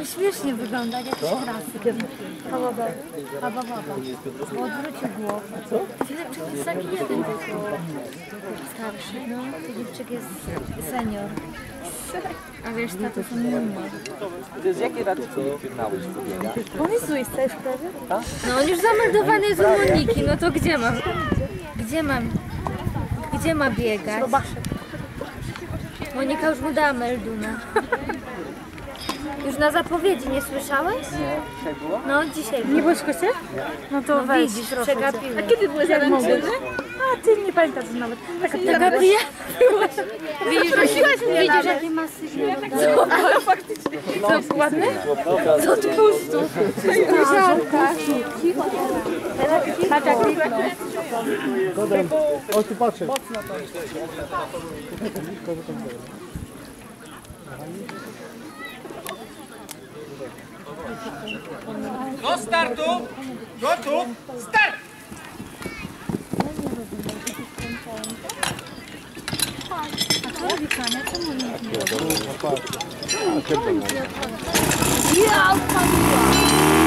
To śmiesznie wygląda, jak jakiś krasy. Haba baba. Bo odwrócił głowę. Filipczyk jest taki jeden tylko starszy. No, Filipczyk jest senior. A wiesz, tato są numer. Z jakiej racji finałeś pobiega? On jest zły, chcesz prawie? No on już zameldowany jest u Moniki, no to gdzie mam? Gdzie mam? Gdzie ma biegać? Monika już mu dała melduna. Już na zapowiedzi, nie słyszałeś? Nie, dzisiaj było? No dzisiaj. Nie byłeś w kościele? No to No weź, widzisz, proszę cię. A kiedy byłeś zaręczyny? A ty nie pamiętasz nawet. Taka pija. Widzisz, widzisz jakie masy Co, ładny? Co tu pustu? Patrz jak O, tu patrzę. Do startu! Gotów! Start! Ja odpaliłam.